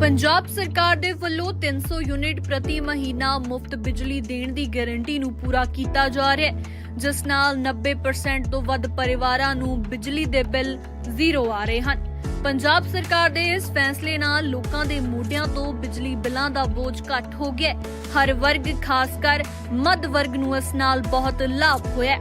ਪੰਜਾਬ ਸਰਕਾਰ ਦੇ ਵੱਲੋਂ 300 ਯੂਨਿਟ ਪ੍ਰਤੀ ਮਹੀਨਾ ਮੁਫਤ ਬਿਜਲੀ ਦੇਣ ਦੀ ਗਾਰੰਟੀ ਨੂੰ ਪੂਰਾ ਕੀਤਾ ਜਾ ਰਿਹਾ ਹੈ, ਜਿਸ ਨਾਲ 90% ਤੋਂ ਵੱਧ ਪਰਿਵਾਰਾਂ ਨੂੰ ਬਿਜਲੀ ਦੇ ਬਿੱਲ ਜ਼ੀਰੋ ਆ ਰਹੇ ਹਨ। ਪੰਜਾਬ ਸਰਕਾਰ ਦੇ ਇਸ ਫੈਸਲੇ ਨਾਲ ਲੋਕਾਂ ਦੇ ਮੋਢਿਆਂ ਤੋਂ ਬਿਜਲੀ ਬਿੱਲਾਂ ਦਾ ਬੋਝ ਘੱਟ ਹੋ ਗਿਆ ਹਰ ਵਰਗ, ਖਾਸ ਕਰ ਮੱਧ ਵਰਗ ਨੂੰ ਇਸ ਨਾਲ ਬਹੁਤ ਲਾਭ ਹੋਇਆ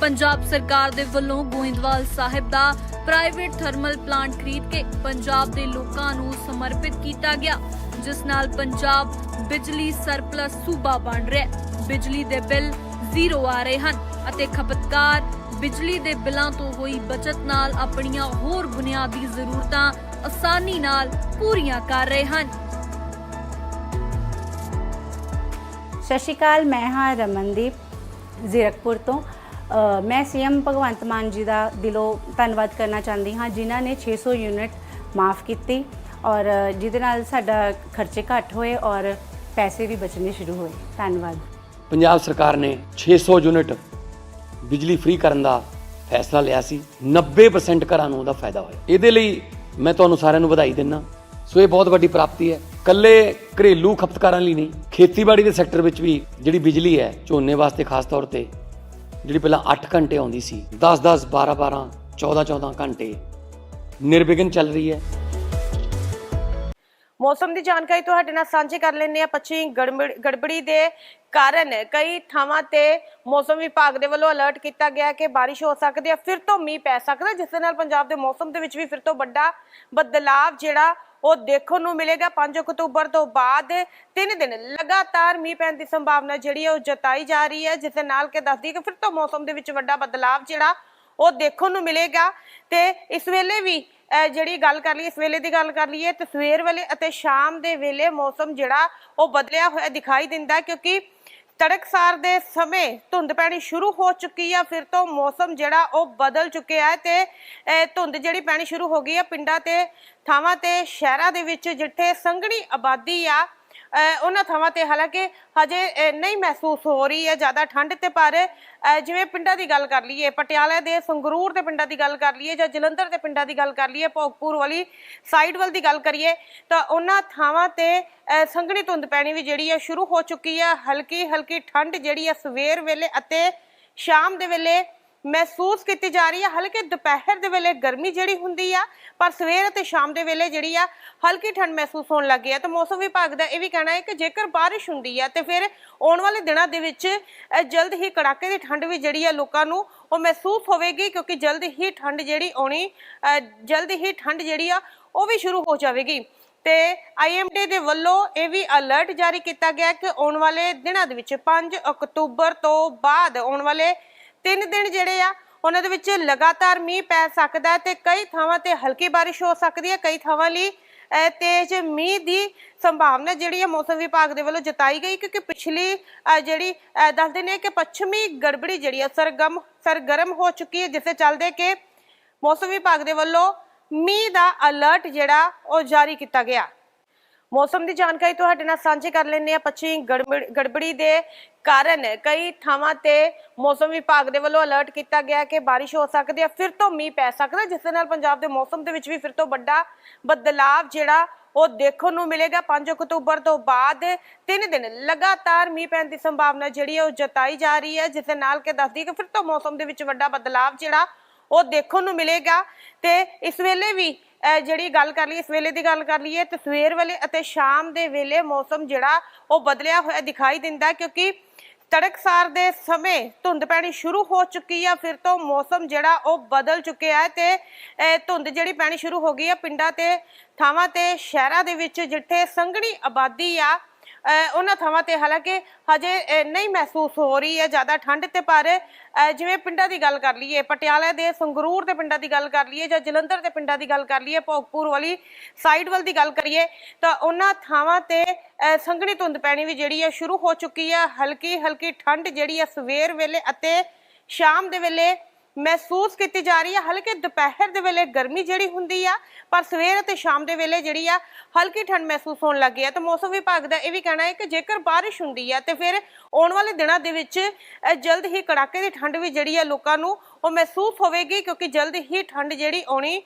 ਪੰਜਾਬ ਸਰਕਾਰ ਦੇ ਵੱਲੋਂ ਗੋਇੰਦਵਾਲ ਸਾਹਿਬ ਦਾ ਪ੍ਰਾਈਵੇਟ ਥਰਮਲ ਪਲਾਂਟ ਖਰੀਦ ਕੇ ਪੰਜਾਬ ਦੇ ਲੋਕਾਂ ਨੂੰ ਸਮਰਪਿਤ ਕੀਤਾ ਗਿਆ, ਜਿਸ ਨਾਲ ਪੰਜਾਬ ਬਿਜਲੀ ਸਰਪਲਸ ਸੂਬਾ ਬਣ ਰਿਹਾ ਹੈ। ਬਿਜਲੀ ਦੇ ਬਿੱਲ ਜ਼ੀਰੋ ਆ ਰਹੇ ਹਨ ਅਤੇ ਖਪਤਕਾਰ ਬਿਜਲੀ ਦੇ ਬਿੱਲਾਂ ਤੋਂ ਹੋਈ ਬਚਤ ਨਾਲ ਆਪਣੀਆਂ ਹੋਰ ਬੁਨਿਆਦੀ ਜ਼ਰੂਰਤਾਂ ਆਸਾਨੀ ਨਾਲ ਪੂਰੀਆਂ ਕਰ ਰਹੇ ਹਨ। ਸਤਿ ਸ਼੍ਰੀ ਅਕਾਲ, ਮੈਂ ਹਾਂ ਰਮਨਦੀਪ ਜ਼ੀਰਕਪੁਰ ਤੋਂ। ਮੈਂ ਸੀਐਮ ਭਗਵੰਤ ਮਾਨ ਜੀ ਦਾ ਦਿਲੋਂ ਧੰਨਵਾਦ ਕਰਨਾ ਚਾਹੁੰਦੀ ਹਾਂ, ਜਿਨ੍ਹਾਂ ਨੇ 600 ਯੂਨਿਟ ਮਾਫ ਕੀਤੀ ਔਰ ਜਿਹਦੇ ਨਾਲ ਸਾਡਾ ਖਰਚੇ ਘੱਟ ਹੋਏ ਔਰ ਪੈਸੇ ਵੀ ਬਚਣੇ ਸ਼ੁਰੂ ਹੋਏ। ਧੰਨਵਾਦ। ਪੰਜਾਬ ਸਰਕਾਰ ਨੇ 600 ਯੂਨਿਟ ਬਿਜਲੀ ਫ੍ਰੀ ਕਰਨ ਦਾ ਫੈਸਲਾ ਲਿਆ ਸੀ। 90% ਘਰਾਂ ਨੂੰ ਉਹਦਾ ਫਾਇਦਾ ਹੋਇਆ। ਇਹਦੇ ਲਈ ਮੈਂ ਤੁਹਾਨੂੰ ਸਾਰਿਆਂ ਨੂੰ ਵਧਾਈ ਦਿੰਦਾ। ਸੋ ਇਹ ਬਹੁਤ ਵੱਡੀ ਪ੍ਰਾਪਤੀ ਹੈ। ਕੱਲੇ ਘਰੇਲੂ ਖਪਤਕਾਰਾਂ ਲਈ ਨਹੀਂ, ਖੇਤੀਬਾੜੀ ਦੇ ਸੈਕਟਰ ਵਿੱਚ ਵੀ ਜਿਹੜੀ ਬਿਜਲੀ ਹੈ, ਝੋਨੇ ਵਾਸਤੇ ਖਾਸ ਤੌਰ ਤੇ ਜਿਹੜੀ ਪਹਿਲਾਂ 8 ਘੰਟੇ ਆਉਂਦੀ ਸੀ 10 10 12 12 14 14 ਘੰਟੇ, ਨਿਰਵਿਘਨ ਚੱਲ ਰਹੀ ਹੈ। ਮੌਸਮ ਦੀ ਜਾਣਕਾਰੀ ਤੁਹਾਡੇ ਨਾਲ ਸਾਂਝੀ ਕਰ ਲੈਂਦੇ ਆ ਪੱਛਮੀ ਗੜਬੜ- ਗੜਬੜੀ ਦੇ ਕਾਰਨ ਕਈ ਥਾਵਾਂ ਤੇ ਮੌਸਮ ਵਿਭਾਗ ਦੇ ਵੱਲੋਂ ਅਲਰਟ ਕੀਤਾ ਗਿਆ ਕਿ ਬਾਰਿਸ਼ ਹੋ ਸਕਦੀ ਹੈ, ਫਿਰ ਤੋਂ ਮੀਂਹ ਪੈ ਸਕਦਾ ਜਿਸ ਦੇ ਨਾਲ ਪੰਜਾਬ ਦੇ ਮੌਸਮ ਦੇ ਵਿੱਚ ਵੀ ਫਿਰ ਤੋਂ ਵੱਡਾ ਬਦਲਾਵ ਜਿਹੜਾ ਉਹ ਦੇਖਣ ਨੂੰ ਮਿਲੇਗਾ 5 ਅਕਤੂਬਰ ਤੋਂ ਬਾਅਦ। ਤਿੰਨ ਦਿਨ ਲਗਾਤਾਰ ਮੀਂਹ ਪੈਣ ਦੀ ਸੰਭਾਵਨਾ ਜਿਹੜੀ ਹੈ ਉਹ ਜਤਾਈ ਜਾ ਰਹੀ ਹੈ, ਜਿਸ ਦੇ ਨਾਲ ਕਿ ਦੱਸਦੀ ਕਿ ਫਿਰ ਤੋਂ ਮੌਸਮ ਦੇ ਵਿੱਚ ਵੱਡਾ ਬਦਲਾਵ ਜਿਹੜਾ ਉਹ ਦੇਖਣ ਨੂੰ ਮਿਲੇਗਾ। ਤੇ ਇਸ ਵੇਲੇ ਵੀ ਜਿਹੜੀ ਗੱਲ ਕਰ ਲਈਏ, ਇਸ ਵੇਲੇ ਦੀ ਗੱਲ ਕਰ ਲਈਏ, ਤੇ ਸਵੇਰ ਵੇਲੇ ਅਤੇ ਸ਼ਾਮ ਦੇ ਵੇਲੇ ਮੌਸਮ ਜਿਹੜਾ ਉਹ ਬਦਲਿਆ ਹੋਇਆ ਦਿਖਾਈ ਦਿੰਦਾ ਕਿਉਂਕਿ ਤੜਕਸਾਰ ਦੇ ਸਮੇਂ ਧੁੰਦ ਪੈਣੀ ਸ਼ੁਰੂ ਹੋ ਚੁੱਕੀ ਆ, ਫਿਰ ਤੋਂ ਮੌਸਮ ਜਿਹੜਾ ਉਹ ਬਦਲ ਚੁੱਕਿਆ ਹੈ ਤੇ ਧੁੰਦ ਜਿਹੜੀ ਪੈਣੀ ਸ਼ੁਰੂ ਹੋ ਗਈ ਆ ਪਿੰਡਾਂ ਤੇ, ਥਾਵਾਂ ਤੇ, ਸ਼ਹਿਰਾਂ ਦੇ ਵਿੱਚ, ਜਿੱਥੇ ਸੰਘਣੀ ਆਬਾਦੀ ਆ ਉਹਨਾਂ ਥਾਵਾਂ ਤੇ ਹਾਲਾਂਕਿ ਹਜੇ ਨਹੀਂ ਮਹਿਸੂਸ ਹੋ ਰਹੀ ਹੈ, ਜ਼ਿਆਦਾ ਠੰਡ ਤੇ, ਪਰ ਜਿਵੇਂ ਪਿੰਡਾਂ ਦੀ ਗੱਲ ਕਰ ਲਈਏ, ਪਟਿਆਲਾ ਦੇ ਸੰਗਰੂਰ ਦੇ ਪਿੰਡਾਂ ਦੀ ਗੱਲ ਕਰ ਲਈਏ ਜਾਂ ਜਲੰਧਰ ਦੇ ਪਿੰਡਾਂ ਦੀ ਗੱਲ ਕਰ ਲਈਏ, ਭੋਗਪੁਰ ਵਾਲੀ ਸਾਈਡ ਵੱਲ ਦੀ ਗੱਲ ਕਰੀਏ, ਤਾਂ ਉਹਨਾਂ ਥਾਵਾਂ ਤੇ ਸੰਘਣੀ ਧੁੰਦ ਪੈਣੀ ਵੀ ਜਿਹੜੀ ਹੈ, ਸ਼ੁਰੂ ਹੋ ਚੁੱਕੀ ਹੈ। ਹਲਕੀ ਹਲਕੀ ਠੰਡ ਜਿਹੜੀ ਹੈ, ਸਵੇਰ ਵੇਲੇ ਅਤੇ ਸ਼ਾਮ ਦੇ ਵੇਲੇ ਮਹਿਸੂਸ ਕੀਤੀ ਜਾ ਰਹੀ ਹੈ ਹਲਕੇ ਦੁਪਹਿਰ ਦੇ ਵੇਲੇ ਗਰਮੀ ਜਿਹੜੀ ਹੁੰਦੀ ਆ, ਪਰ ਸਵੇਰ ਅਤੇ ਸ਼ਾਮ ਦੇ ਵੇਲੇ ਜਿਹੜੀ ਆ, ਹਲਕੀ ਠੰਡ ਮਹਿਸੂਸ ਹੋਣ ਲੱਗੀ ਆ। ਤੇ ਮੌਸਮ ਵਿਭਾਗ ਦਾ ਇਹ ਵੀ ਕਹਿਣਾ ਹੈ ਕਿ ਜੇਕਰ ਬਾਰਿਸ਼ ਹੁੰਦੀ ਆ, ਤੇ ਫਿਰ ਆਉਣ ਵਾਲੇ ਦਿਨਾਂ ਦੇ ਵਿੱਚ ਜਲਦ ਹੀ ਕੜਾਕੇ ਦੀ ਠੰਡ ਵੀ ਜਿਹੜੀ ਆ ਲੋਕਾਂ ਨੂੰ ਉਹ ਮਹਿਸੂਸ ਹੋਵੇਗੀ, ਕਿਉਂਕਿ ਜਲਦ ਹੀ ਠੰਡ ਜਿਹੜੀ ਆਉਣੀ ਜਲਦ ਹੀ ਠੰਡ ਜਿਹੜੀ ਆ, ਉਹ ਵੀ ਸ਼ੁਰੂ ਹੋ ਜਾਵੇਗੀ। ਤੇ ਆਈਐਮਡੀ ਦੇ ਵੱਲੋਂ ਇਹ ਵੀ ਅਲਰਟ ਜਾਰੀ ਕੀਤਾ ਗਿਆ ਕਿ ਆਉਣ ਵਾਲੇ ਦਿਨਾਂ ਦੇ ਵਿੱਚ 5 ਅਕਤੂਬਰ ਤੋਂ ਬਾਅਦ ਆਉਣ ਵਾਲੇ ਤਿੰਨ ਦਿਨ ਜਿਹੜੇ ਆ ਉਹਨਾਂ ਦੇ ਵਿੱਚ ਲਗਾਤਾਰ ਮੀਂਹ ਪੈ ਸਕਦਾ ਹੈ ਤੇ ਕਈ ਥਾਵਾਂ ਤੇ ਹਲਕੀ ਬਾਰਿਸ਼ ਹੋ ਸਕਦੀ ਹੈ ਕਈ ਥਾਵਾਂ ਲਈ ਤੇਜ਼ ਮੀਂਹ ਦੀ ਸੰਭਾਵਨਾ ਜਿਹੜੀ ਹੈ ਮੌਸਮ ਵਿਭਾਗ ਦੇ ਵੱਲੋਂ ਜਤਾਈ ਗਈ ਕਿਉਂਕਿ ਪਿਛਲੀ ਜਿਹੜੀ ਅਹ, ਦੱਸਦੇ ਨੇ ਕਿ ਪੱਛਮੀ ਗੜਬੜੀ ਜਿਹੜੀ ਹੈ ਸਰਗਮ ਸਰਗਰਮ ਹੋ ਚੁੱਕੀ ਹੈ ਜਿਸ ਦੇ ਚੱਲਦੇ ਕਿ ਮੌਸਮ ਵਿਭਾਗ ਦੇ ਵੱਲੋਂ ਮੀਂਹ ਦਾ ਅਲਰਟ ਜਿਹੜਾ ਉਹ ਜਾਰੀ ਕੀਤਾ ਗਿਆ। ਮੌਸਮ ਦੀ ਜਾਣਕਾਰੀ ਤੁਹਾਡੇ ਨਾਲ ਸਾਂਝੀ ਕਰ ਲੈਂਦੇ ਆ ਪੱਛਮੀ ਗੜਬੜੀ ਦੇ ਕਾਰਨ ਕਈ ਥਾਵਾਂ ਤੇ ਮੌਸਮ ਵਿਭਾਗ ਦੇ ਵੱਲੋਂ ਅਲਰਟ ਕੀਤਾ ਗਿਆ ਕਿ ਬਾਰਿਸ਼ ਹੋ ਸਕਦੀ ਹੈ, ਫਿਰ ਤੋਂ ਮੀਂਹ ਪੈ ਸਕਦਾ ਜਿਸ ਦੇ ਨਾਲ ਪੰਜਾਬ ਦੇ ਮੌਸਮ ਦੇ ਵਿੱਚ ਵੀ ਫਿਰ ਤੋਂ ਵੱਡਾ ਬਦਲਾਵ ਜਿਹੜਾ ਉਹ ਦੇਖਣ ਨੂੰ ਮਿਲੇਗਾ। 5 ਅਕਤੂਬਰ ਤੋਂ ਬਾਅਦ ਤਿੰਨ ਦਿਨ ਲਗਾਤਾਰ ਮੀਂਹ ਪੈਣ ਦੀ ਸੰਭਾਵਨਾ ਜਿਹੜੀ ਹੈ ਉਹ ਜਤਾਈ ਜਾ ਰਹੀ ਹੈ, ਜਿਸ ਦੇ ਨਾਲ ਕਿ ਦੱਸਦੀ ਕਿ ਫਿਰ ਤੋਂ ਮੌਸਮ ਦੇ ਵਿੱਚ ਵੱਡਾ ਬਦਲਾਵ ਜਿਹੜਾ ਉਹ ਦੇਖਣ ਨੂੰ ਮਿਲੇਗਾ। ਤੇ ਇਸ ਵੇਲੇ ਵੀ ਅਹ ਜਿਹੜੀ ਗੱਲ ਕਰ ਲਈਏ, ਇਸ ਵੇਲੇ ਦੀ ਗੱਲ ਕਰ ਲਈਏ, ਤੇ ਸਵੇਰ ਵੇਲੇ ਅਤੇ ਸ਼ਾਮ ਦੇ ਵੇਲੇ ਮੌਸਮ ਜਿਹੜਾ, ਉਹ ਬਦਲਿਆ ਹੋਇਆ ਦਿਖਾਈ ਦਿੰਦਾ ਕਿਉਂਕਿ ਤੜਕਸਾਰ ਦੇ ਸਮੇਂ ਧੁੰਦ ਪੈਣੀ ਸ਼ੁਰੂ ਹੋ ਚੁੱਕੀ ਆ, ਫਿਰ ਤੋਂ ਮੌਸਮ ਜਿਹੜਾ, ਉਹ ਬਦਲ ਚੁੱਕਿਆ ਹੈ ਤੇ ਅਹ ਧੁੰਦ ਜਿਹੜੀ ਪੈਣੀ ਸ਼ੁਰੂ ਹੋ ਗਈ ਆ ਪਿੰਡਾਂ ਤੇ, ਥਾਵਾਂ ਤੇ, ਸ਼ਹਿਰਾਂ ਦੇ ਵਿੱਚ ਜਿੱਥੇ ਸੰਘਣੀ ਆਬਾਦੀ ਆ ਉਹਨਾਂ ਥਾਵਾਂ ਤੇ ਹਾਲਾਂਕਿ ਹਜੇ ਨਹੀਂ ਮਹਿਸੂਸ ਹੋ ਰਹੀ ਹੈ, ਜ਼ਿਆਦਾ ਠੰਡ ਤੇ, ਪਰ ਜਿਵੇਂ ਪਿੰਡਾਂ ਦੀ ਗੱਲ ਕਰ ਲਈਏ, ਪਟਿਆਲਾ ਦੇ ਸੰਗਰੂਰ ਦੇ ਪਿੰਡਾਂ ਦੀ ਗੱਲ ਕਰ ਲਈਏ ਜਾਂ ਜਲੰਧਰ ਦੇ ਪਿੰਡਾਂ ਦੀ ਗੱਲ ਕਰ ਲਈਏ, ਭੋਗਪੁਰ ਵਾਲੀ ਸਾਈਡ ਵੱਲ ਦੀ ਗੱਲ ਕਰੀਏ, ਤਾਂ ਉਹਨਾਂ ਥਾਵਾਂ ਤੇ, ਅਹ, ਸੰਘਣੀ ਧੁੰਦ ਪੈਣੀ ਵੀ ਜਿਹੜੀ ਹੈ ਸ਼ੁਰੂ ਹੋ ਚੁੱਕੀ ਹੈ। ਹਲਕੀ ਹਲਕੀ ਠੰਡ ਜਿਹੜੀ ਹੈ ਸਵੇਰ ਵੇਲੇ ਅਤੇ ਸ਼ਾਮ ਦੇ ਵੇਲੇ ਮਹਿਸੂਸ ਕੀਤੀ ਜਾ ਰਹੀ ਹੈ ਹਲਕੇ ਦੁਪਹਿਰ ਦੇ ਵੇਲੇ ਗਰਮੀ ਜਿਹੜੀ ਹੁੰਦੀ ਆ, ਪਰ ਸਵੇਰ ਅਤੇ ਸ਼ਾਮ ਦੇ ਵੇਲੇ ਜਿਹੜੀ ਆ, ਹਲਕੀ ਠੰਡ ਮਹਿਸੂਸ ਹੋਣ ਲੱਗੀ ਹੈ ਤੇ ਮੌਸਮ ਵਿਭਾਗ ਦਾ ਇਹ ਵੀ ਕਹਿਣਾ ਹੈ ਕਿ ਜੇਕਰ ਬਾਰਿਸ਼ ਹੁੰਦੀ ਆ, ਤੇ ਫਿਰ ਆਉਣ ਵਾਲੇ ਦਿਨਾਂ ਦੇ ਵਿੱਚ ਜਲਦ ਹੀ ਕੜਾਕੇ ਦੀ ਠੰਡ ਵੀ ਜਿਹੜੀ ਆ ਲੋਕਾਂ ਨੂੰ ਉਹ ਮਹਿਸੂਸ ਹੋਵੇਗੀ, ਕਿਉਂਕਿ ਜਲਦ ਹੀ ਠੰਡ ਜਿਹੜੀ ਆਉਣੀ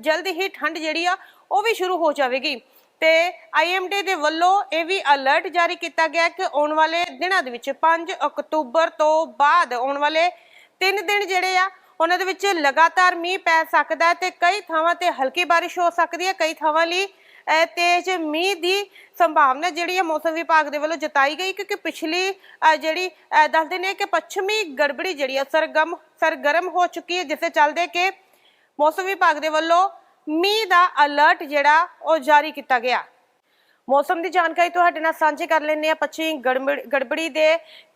ਜਲਦ ਹੀ ਠੰਡ ਜਿਹੜੀ ਆ, ਉਹ ਵੀ ਸ਼ੁਰੂ ਹੋ ਜਾਵੇਗੀ। ਤੇ ਆਈਐਮਡੀ ਦੇ ਵੱਲੋਂ ਇਹ ਵੀ ਅਲਰਟ ਜਾਰੀ ਕੀਤਾ ਗਿਆ ਕਿ ਆਉਣ ਵਾਲੇ ਦਿਨਾਂ ਦੇ ਵਿੱਚ 5 ਅਕਤੂਬਰ ਤੋਂ ਬਾਅਦ ਆਉਣ ਵਾਲੇ ਤਿੰਨ ਦਿਨ ਜਿਹੜੇ ਆ ਉਹਨਾਂ ਦੇ ਵਿੱਚ ਲਗਾਤਾਰ ਮੀਂਹ ਪੈ ਸਕਦਾ ਹੈ ਤੇ ਕਈ ਥਾਵਾਂ ਤੇ ਹਲਕੀ ਬਾਰਿਸ਼ ਹੋ ਸਕਦੀ ਹੈ ਕਈ ਥਾਵਾਂ ਲਈ ਤੇਜ਼ ਮੀਂਹ ਦੀ ਸੰਭਾਵਨਾ ਜਿਹੜੀ ਹੈ ਮੌਸਮ ਵਿਭਾਗ ਦੇ ਵੱਲੋਂ ਜਤਾਈ ਗਈ ਕਿਉਂਕਿ ਪਿਛਲੀ ਜਿਹੜੀ ਅਹ, ਦੱਸਦੇ ਨੇ ਕਿ ਪੱਛਮੀ ਗੜਬੜੀ ਜਿਹੜੀ ਹੈ ਸਰਗਮ ਸਰਗਰਮ ਹੋ ਚੁੱਕੀ ਹੈ ਜਿਸ ਦੇ ਚੱਲਦੇ ਕਿ ਮੌਸਮ ਵਿਭਾਗ ਦੇ ਵੱਲੋਂ ਮੀਂਹ ਦਾ ਅਲਰਟ ਜਿਹੜਾ ਉਹ ਜਾਰੀ ਕੀਤਾ ਗਿਆ। ਮੌਸਮ ਦੀ ਜਾਣਕਾਰੀ ਤੁਹਾਡੇ ਨਾਲ ਸਾਂਝੀ ਕਰ ਲੈਂਦੇ ਆ ਪੱਛਮੀ ਗੜਬੜੀ ਦੇ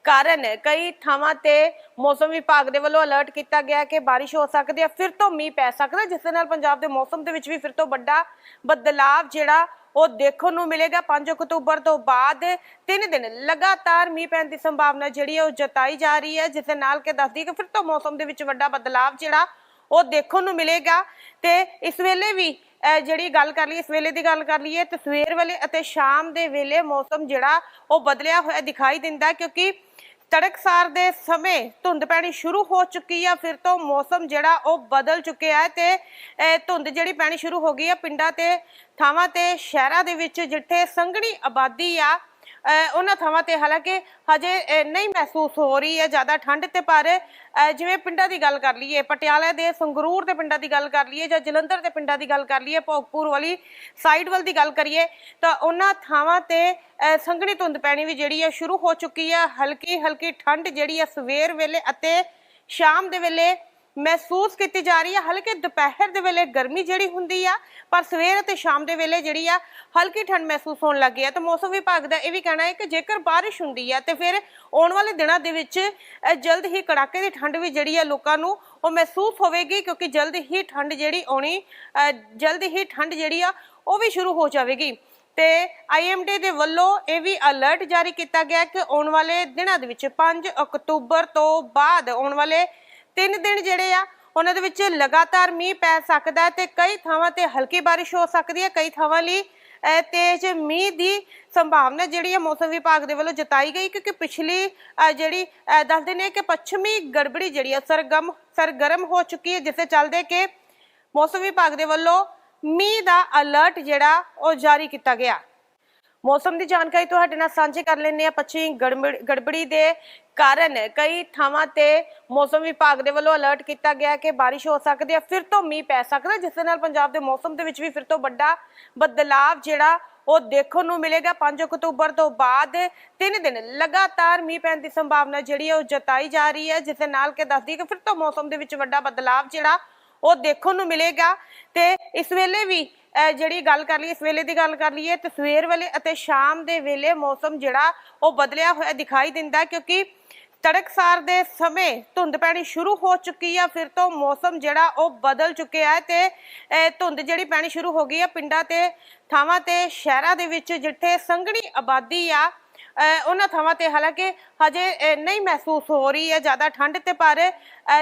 ਕਾਰਨ ਕਈ ਥਾਵਾਂ ਤੇ ਮੌਸਮ ਵਿਭਾਗ ਦੇ ਵੱਲੋਂ ਅਲਰਟ ਕੀਤਾ ਗਿਆ ਕਿ ਬਾਰਿਸ਼ ਹੋ ਸਕਦੀ ਹੈ, ਫਿਰ ਤੋਂ ਮੀਂਹ ਪੈ ਸਕਦਾ ਜਿਸ ਦੇ ਨਾਲ ਪੰਜਾਬ ਦੇ ਮੌਸਮ ਦੇ ਵਿੱਚ ਵੀ ਫਿਰ ਤੋਂ ਵੱਡਾ ਬਦਲਾਵ ਜਿਹੜਾ ਉਹ ਦੇਖਣ ਨੂੰ ਮਿਲੇਗਾ। 5 ਅਕਤੂਬਰ ਤੋਂ ਬਾਅਦ ਤਿੰਨ ਦਿਨ ਲਗਾਤਾਰ ਮੀਂਹ ਪੈਣ ਦੀ ਸੰਭਾਵਨਾ ਜਿਹੜੀ ਹੈ ਉਹ ਜਤਾਈ ਜਾ ਰਹੀ ਹੈ, ਜਿਸ ਦੇ ਨਾਲ ਕਿ ਦੱਸਦੀ ਕਿ ਫਿਰ ਤੋਂ ਮੌਸਮ ਦੇ ਵਿੱਚ ਵੱਡਾ ਬਦਲਾਵ ਜਿਹੜਾ ਉਹ ਦੇਖਣ ਨੂੰ ਮਿਲੇਗਾ। ਤੇ ਇਸ ਵੇਲੇ ਵੀ, ਅਹ, ਜਿਹੜੀ ਗੱਲ ਕਰ ਲਈਏ, ਇਸ ਵੇਲੇ ਦੀ ਗੱਲ ਕਰ ਲਈਏ, ਤੇ ਸਵੇਰ ਵੇਲੇ ਅਤੇ ਸ਼ਾਮ ਦੇ ਵੇਲੇ ਮੌਸਮ ਜਿਹੜਾ, ਉਹ ਬਦਲਿਆ ਹੋਇਆ ਦਿਖਾਈ ਦਿੰਦਾ ਕਿਉਂਕਿ ਤੜਕਸਾਰ ਦੇ ਸਮੇਂ ਧੁੰਦ ਪੈਣੀ ਸ਼ੁਰੂ ਹੋ ਚੁੱਕੀ ਆ, ਫਿਰ ਤੋਂ ਮੌਸਮ ਜਿਹੜਾ, ਉਹ ਬਦਲ ਚੁੱਕਿਆ ਹੈ ਤੇ, ਅਹ, ਧੁੰਦ ਜਿਹੜੀ ਪੈਣੀ ਸ਼ੁਰੂ ਹੋ ਗਈ ਆ ਪਿੰਡਾਂ ਤੇ, ਥਾਵਾਂ ਤੇ, ਸ਼ਹਿਰਾਂ ਦੇ ਵਿੱਚ ਜਿੱਥੇ ਸੰਘਣੀ ਆਬਾਦੀ ਆ ਉਹਨਾਂ ਥਾਵਾਂ ਤੇ ਹਾਲਾਂਕਿ ਹਜੇ ਨਹੀਂ ਮਹਿਸੂਸ ਹੋ ਰਹੀ ਹੈ, ਜ਼ਿਆਦਾ ਠੰਡ ਤੇ, ਪਰ ਜਿਵੇਂ ਪਿੰਡਾਂ ਦੀ ਗੱਲ ਕਰ ਲਈਏ, ਪਟਿਆਲਾ ਦੇ ਸੰਗਰੂਰ ਦੇ ਪਿੰਡਾਂ ਦੀ ਗੱਲ ਕਰ ਲਈਏ ਜਾਂ ਜਲੰਧਰ ਦੇ ਪਿੰਡਾਂ ਦੀ ਗੱਲ ਕਰ ਲਈਏ, ਭੋਗਪੁਰ ਵਾਲੀ ਸਾਈਡ ਵੱਲ ਦੀ ਗੱਲ ਕਰੀਏ, ਤਾਂ ਉਹਨਾਂ ਥਾਵਾਂ ਤੇ ਸੰਘਣੀ ਧੁੰਦ ਪੈਣੀ ਵੀ ਜਿਹੜੀ ਹੈ ਸ਼ੁਰੂ ਹੋ ਚੁੱਕੀ ਹੈ। ਹਲਕੀ ਹਲਕੀ ਠੰਡ ਜਿਹੜੀ ਹੈ ਸਵੇਰ ਵੇਲੇ ਅਤੇ ਸ਼ਾਮ ਦੇ ਵੇਲੇ ਮਹਿਸੂਸ ਕੀਤੀ ਜਾ ਰਹੀ ਹੈ ਹਲਕੇ ਦੁਪਹਿਰ ਦੇ ਵੇਲੇ ਗਰਮੀ ਜਿਹੜੀ ਹੁੰਦੀ ਆ, ਪਰ ਸਵੇਰ ਅਤੇ ਸ਼ਾਮ ਦੇ ਵੇਲੇ ਜਿਹੜੀ ਆ, ਹਲਕੀ ਠੰਡ ਮਹਿਸੂਸ ਹੋਣ ਲੱਗੀ ਆ। ਤਾਂ ਮੌਸਮ ਵਿਭਾਗ ਦਾ ਇਹ ਵੀ ਕਹਿਣਾ ਹੈ ਕਿ ਜੇਕਰ ਬਾਰਿਸ਼ ਹੁੰਦੀ ਹੈ ਤੇ ਫਿਰ ਆਉਣ ਵਾਲੇ ਦਿਨਾਂ ਦੇ ਵਿੱਚ ਜਲਦ ਹੀ ਕੜਾਕੇ ਦੀ ਠੰਡ ਵੀ ਜਿਹੜੀ ਆ ਲੋਕਾਂ ਨੂੰ ਉਹ ਮਹਿਸੂਸ ਹੋਵੇਗੀ, ਕਿਉਂਕਿ ਜਲਦ ਹੀ ਠੰਡ ਜਿਹੜੀ ਆਉਣੀ ਜਲਦ ਹੀ ਠੰਡ ਜਿਹੜੀ ਆ, ਉਹ ਵੀ ਸ਼ੁਰੂ ਹੋ ਜਾਵੇਗੀ। ਤੇ ਆਈਐਮਡੀ ਦੇ ਵੱਲੋਂ ਇਹ ਵੀ ਅਲਰਟ ਜਾਰੀ ਕੀਤਾ ਗਿਆ ਕਿ ਆਉਣ ਵਾਲੇ ਦਿਨਾਂ ਦੇ ਵਿੱਚ 5 ਅਕਤੂਬਰ ਤੋਂ ਬਾਅਦ ਆਉਣ ਵਾਲੇ ਤਿੰਨ ਦਿਨ ਜਿਹੜੇ ਆ ਉਹਨਾਂ ਦੇ ਵਿੱਚ ਲਗਾਤਾਰ ਮੀਂਹ ਪੈ ਸਕਦਾ ਹੈ ਤੇ ਕਈ ਥਾਵਾਂ ਤੇ ਹਲਕੀ ਬਾਰਿਸ਼ ਹੋ ਸਕਦੀ ਹੈ ਕਈ ਥਾਵਾਂ ਲਈ ਅਹ, ਤੇਜ਼ ਮੀਂਹ ਦੀ ਸੰਭਾਵਨਾ ਜਿਹੜੀ ਹੈ ਮੌਸਮ ਵਿਭਾਗ ਦੇ ਵੱਲੋਂ ਜਤਾਈ ਗਈ ਕਿਉਂਕਿ ਪਿਛਲੀ ਜਿਹੜੀ ਅਹ, ਦੱਸਦੇ ਨੇ ਕਿ ਪੱਛਮੀ ਗੜਬੜੀ ਜਿਹੜੀ ਹੈ ਸਰਗਮ ਸਰਗਰਮ ਹੋ ਚੁੱਕੀ ਹੈ ਜਿਸ ਦੇ ਚੱਲਦੇ ਕਿ ਮੌਸਮ ਵਿਭਾਗ ਦੇ ਵੱਲੋਂ ਮੀਂਹ ਦਾ ਅਲਰਟ ਜਿਹੜਾ ਉਹ ਜਾਰੀ ਕੀਤਾ ਗਿਆ। ਮੌਸਮ ਦੀ ਜਾਣਕਾਰੀ ਤੁਹਾਡੇ ਨਾਲ ਸਾਂਝੀ ਕਰ ਲੈਂਦੇ ਆ ਪੱਛਮੀ ਗੜਬੜ- ਗੜਬੜੀ ਦੇ ਕਾਰਨ ਕਈ ਥਾਵਾਂ ਤੇ ਮੌਸਮ ਵਿਭਾਗ ਦੇ ਵੱਲੋਂ ਅਲਰਟ ਕੀਤਾ ਗਿਆ ਕਿ ਬਾਰਿਸ਼ ਹੋ ਸਕਦੀ ਹੈ ਫਿਰ ਤੋਂ ਮੀਂਹ ਪੈ ਸਕਦਾ ਹੈ, ਜਿਸ ਦੇ ਨਾਲ ਪੰਜਾਬ ਦੇ ਮੌਸਮ ਦੇ ਵਿੱਚ ਵੀ ਫਿਰ ਤੋਂ ਵੱਡਾ ਬਦਲਾਵ ਜਿਹੜਾ ਉਹ ਦੇਖਣ ਨੂੰ ਮਿਲੇਗਾ। 5 ਅਕਤੂਬਰ ਤੋਂ ਬਾਅਦ ਤਿੰਨ ਦਿਨ ਲਗਾਤਾਰ ਮੀਂਹ ਪੈਣ ਦੀ ਸੰਭਾਵਨਾ ਜਿਹੜੀ ਹੈ ਉਹ ਜਤਾਈ ਜਾ ਰਹੀ ਹੈ ਜਿਸ ਦੇ ਨਾਲ ਕਿ ਦੱਸਦੀ ਕਿ ਫਿਰ ਤੋਂ ਮੌਸਮ ਦੇ ਵਿੱਚ ਵੱਡਾ ਬਦਲਾਵ ਜਿਹੜਾ ਉਹ ਦੇਖਣ ਨੂੰ ਮਿਲੇਗਾ। ਤੇ ਇਸ ਵੇਲੇ ਵੀ ਜਿਹੜੀ ਗੱਲ ਕਰ ਲਈਏ, ਇਸ ਵੇਲੇ ਦੀ ਗੱਲ ਕਰ ਲਈਏ, ਤੇ ਸਵੇਰ ਵੇਲੇ ਅਤੇ ਸ਼ਾਮ ਦੇ ਵੇਲੇ ਮੌਸਮ ਜਿਹੜਾ ਉਹ ਬਦਲਿਆ ਹੋਇਆ ਦਿਖਾਈ ਦਿੰਦਾ ਕਿਉਂਕਿ ਤੜਕਸਾਰ ਦੇ ਸਮੇਂ ਧੁੰਦ ਪੈਣੀ ਸ਼ੁਰੂ ਹੋ ਚੁੱਕੀ ਆ, ਫਿਰ ਤੋਂ ਮੌਸਮ ਜਿਹੜਾ ਉਹ ਬਦਲ ਚੁੱਕਿਆ ਹੈ ਤੇ ਧੁੰਦ ਜਿਹੜੀ ਪੈਣੀ ਸ਼ੁਰੂ ਹੋ ਗਈ ਆ ਪਿੰਡਾਂ ਤੇ, ਥਾਵਾਂ ਤੇ, ਸ਼ਹਿਰਾਂ ਦੇ ਵਿੱਚ ਜਿੱਥੇ ਸੰਘਣੀ ਆਬਾਦੀ ਆ ਉਹਨਾਂ ਥਾਵਾਂ ਤੇ ਹਾਲਾਂਕਿ ਹਜੇ ਨਹੀਂ ਮਹਿਸੂਸ ਹੋ ਰਹੀ ਹੈ, ਜ਼ਿਆਦਾ ਠੰਡ ਤੇ, ਪਰ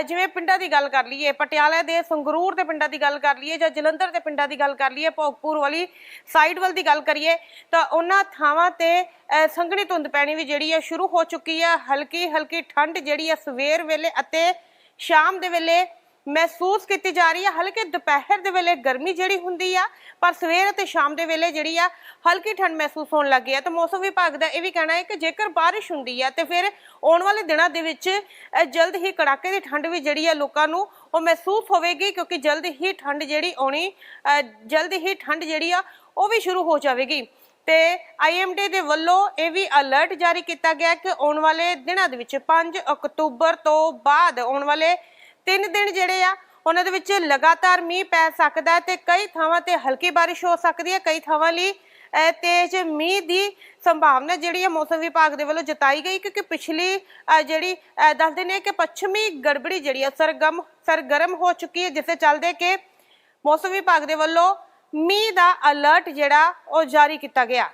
ਜਿਵੇਂ ਪਿੰਡਾਂ ਦੀ ਗੱਲ ਕਰ ਲਈਏ, ਪਟਿਆਲਾ ਦੇ ਸੰਗਰੂਰ ਦੇ ਪਿੰਡਾਂ ਦੀ ਗੱਲ ਕਰ ਲਈਏ ਜਾਂ ਜਲੰਧਰ ਦੇ ਪਿੰਡਾਂ ਦੀ ਗੱਲ ਕਰ ਲਈਏ, ਭੋਗਪੁਰ ਵਾਲੀ ਸਾਈਡ ਵੱਲ ਦੀ ਗੱਲ ਕਰੀਏ, ਤਾਂ ਉਹਨਾਂ ਥਾਵਾਂ ਤੇ ਸੰਘਣੀ ਧੁੰਦ ਪੈਣੀ ਵੀ ਜਿਹੜੀ ਹੈ ਸ਼ੁਰੂ ਹੋ ਚੁੱਕੀ ਹੈ। ਹਲਕੀ ਹਲਕੀ ਠੰਡ ਜਿਹੜੀ ਹੈ ਸਵੇਰ ਵੇਲੇ ਅਤੇ ਸ਼ਾਮ ਦੇ ਵੇਲੇ ਮਹਿਸੂਸ ਕੀਤੀ ਜਾ ਰਹੀ ਹੈ ਹਲਕੇ ਦੁਪਹਿਰ ਦੇ ਵੇਲੇ ਗਰਮੀ ਜਿਹੜੀ ਹੁੰਦੀ ਆ, ਪਰ ਸਵੇਰ ਅਤੇ ਸ਼ਾਮ ਦੇ ਵੇਲੇ ਜਿਹੜੀ ਆ, ਹਲਕੀ ਠੰਡ ਮਹਿਸੂਸ ਹੋਣ ਲੱਗੀ ਹੈ ਤਾਂ ਮੌਸਮ ਵਿਭਾਗ ਦਾ ਇਹ ਵੀ ਕਹਿਣਾ ਹੈ ਕਿ ਜੇਕਰ ਬਾਰਿਸ਼ ਹੁੰਦੀ ਹੈ ਤੇ ਫਿਰ ਆਉਣ ਵਾਲੇ ਦਿਨਾਂ ਦੇ ਵਿੱਚ ਜਲਦ ਹੀ ਕੜਾਕੇ ਦੀ ਠੰਡ ਵੀ ਜਿਹੜੀ ਆ ਲੋਕਾਂ ਨੂੰ ਉਹ ਮਹਿਸੂਸ ਹੋਵੇਗੀ, ਕਿਉਂਕਿ ਜਲਦ ਹੀ ਠੰਡ ਜਿਹੜੀ ਆਉਣੀ ਜਲਦ ਹੀ ਠੰਡ ਜਿਹੜੀ ਆ, ਉਹ ਵੀ ਸ਼ੁਰੂ ਹੋ ਜਾਵੇਗੀ। ਤੇ ਆਈਐਮਡੀ ਦੇ ਵੱਲੋਂ ਇਹ ਵੀ ਅਲਰਟ ਜਾਰੀ ਕੀਤਾ ਗਿਆ ਕਿ ਆਉਣ ਵਾਲੇ ਦਿਨਾਂ ਦੇ ਵਿੱਚ 5 ਅਕਤੂਬਰ ਤੋਂ ਬਾਅਦ ਆਉਣ ਵਾਲੇ ਤਿੰਨ ਦਿਨ ਜਿਹੜੇ ਆ ਉਹਨਾਂ ਦੇ ਵਿੱਚ ਲਗਾਤਾਰ ਮੀਂਹ ਪੈ ਸਕਦਾ ਹੈ ਤੇ ਕਈ ਥਾਵਾਂ ਤੇ ਹਲਕੀ ਬਾਰਿਸ਼ ਹੋ ਸਕਦੀ ਹੈ ਕਈ ਥਾਵਾਂ ਲਈ ਤੇਜ਼ ਮੀਂਹ ਦੀ ਸੰਭਾਵਨਾ ਜਿਹੜੀ ਹੈ ਮੌਸਮ ਵਿਭਾਗ ਦੇ ਵੱਲੋਂ ਜਤਾਈ ਗਈ ਕਿਉਂਕਿ ਪਿਛਲੀ ਜਿਹੜੀ ਅਹ, ਦੱਸਦੇ ਨੇ ਕਿ ਪੱਛਮੀ ਗੜਬੜੀ ਜਿਹੜੀ ਹੈ ਸਰਗਮ ਸਰਗਰਮ ਹੋ ਚੁੱਕੀ ਹੈ ਜਿਸ ਦੇ ਚੱਲਦੇ ਕਿ ਮੌਸਮ ਵਿਭਾਗ ਦੇ ਵੱਲੋਂ ਮੀਂਹ ਦਾ ਅਲਰਟ ਜਿਹੜਾ ਉਹ ਜਾਰੀ ਕੀਤਾ ਗਿਆ।